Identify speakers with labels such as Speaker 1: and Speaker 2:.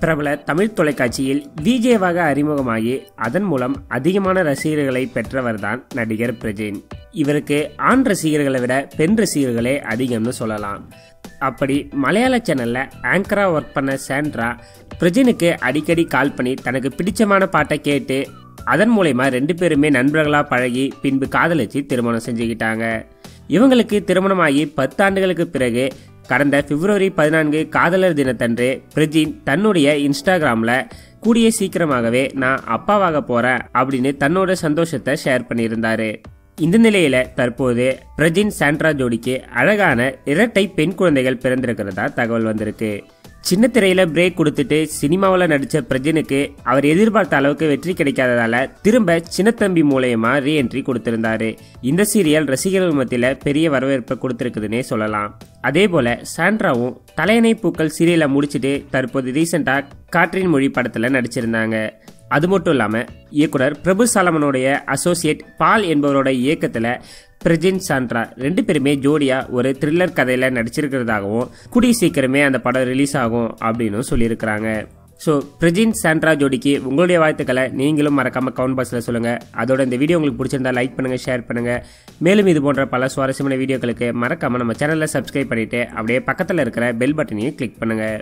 Speaker 1: பிரபல தமிழ் தொலைக்காட்சியில் விஜேவாக அறிமுகமாகி அதன் மூலம் அதிகமான ரசிகர்களை பெற்றவர்தான் நடிகர் பிரஜின். இவருக்கு ஆண் ரசிகர்களை விட பெண் ரசிகர்களே அதிகம்னு சொல்லலாம். அப்படி மலையாள சேனல்ல ஆங்கரா ஒர்க் பண்ண சாண்ட்ரா பிரஜினுக்கு அடிக்கடி கால் பண்ணி தனக்கு பிடிச்சமான பாட்டை கேட்டு அதன் மூலயமா ரெண்டு பேருமே நண்பர்களா பழகி பின்பு காதலிச்சு திருமணம் செஞ்சுக்கிட்டாங்க. இவங்களுக்கு திருமணமாகி பத்தாண்டுகளுக்கு பிறகு கடந்த பிப்ரவரி பதினான்கு காதலர் தினத்தன்று பிரஜின் தன்னுடைய இன்ஸ்டாகிராமில் கூடிய சீக்கிரமாகவே நான் அப்பாவாக போகிறேன் அப்படின்னு தன்னோட சந்தோஷத்தை ஷேர் பண்ணியிருந்தாரு. இந்த நிலையில தற்போது பிரஜின் சாண்ட்ரா ஜோடிக்கு அழகான இரட்டை பெண் குழந்தைகள் பிறந்திருக்கிறதா தகவல் வந்திருக்கு. சின்ன திரையில பிரேக் கொடுத்துட்டு சினிமாவில் நடித்த பிரஜனுக்கு அவர் எதிர்பார்த்த அளவுக்கு வெற்றி கிடைக்காததால திரும்ப சின்னத்தம்பி மூலயமா ரீஎன்ட்ரி கொடுத்திருந்தாரு. இந்த சீரியல் ரசிகர்கள் மத்தியில் பெரிய வரவேற்பை கொடுத்துருக்குதுன்னே சொல்லலாம். அதே போல சாண்ட்ராவும் தலையணை பூக்கள் சீரியலை முடிச்சுட்டு தற்போது ரீசெண்டாக காற்றின் மொழி படத்தில் நடிச்சிருந்தாங்க. அது மட்டும் இல்லாமல் இயக்குனர் பிரபு சாலமனுடைய அசோசியேட் பால் என்பவரோட இயக்கத்தில் பிரஜின் சாண்ட்ரா ரெண்டு பேருமே ஜோடியா ஒரு த்ரில்லர் கதையில நடிச்சிருக்கிறதாகவும் கூடிய சீக்கிரமே அந்த படம் ரிலீஸ் ஆகும் அப்படின்னு சொல்லியிருக்கிறாங்க. ஸோ பிரஜின் சாண்ட்ரா ஜோடிக்கு உங்களுடைய வாழ்த்துக்களை நீங்களும் மறக்காம கமெண்ட் பாக்ஸில் சொல்லுங்க. அதோட இந்த வீடியோ உங்களுக்கு பிடிச்சிருந்தா லைக் பண்ணுங்க ஷேர் பண்ணுங்க. மேலும் இது போன்ற பல சுவாரஸ்யமான வீடியோக்களுக்கு மறக்காம நம்ம சேனலில் சப்ஸ்கிரைப் பண்ணிட்டு அப்படியே பக்கத்தில் இருக்கிற பெல் பட்டனையும் கிளிக் பண்ணுங்கள்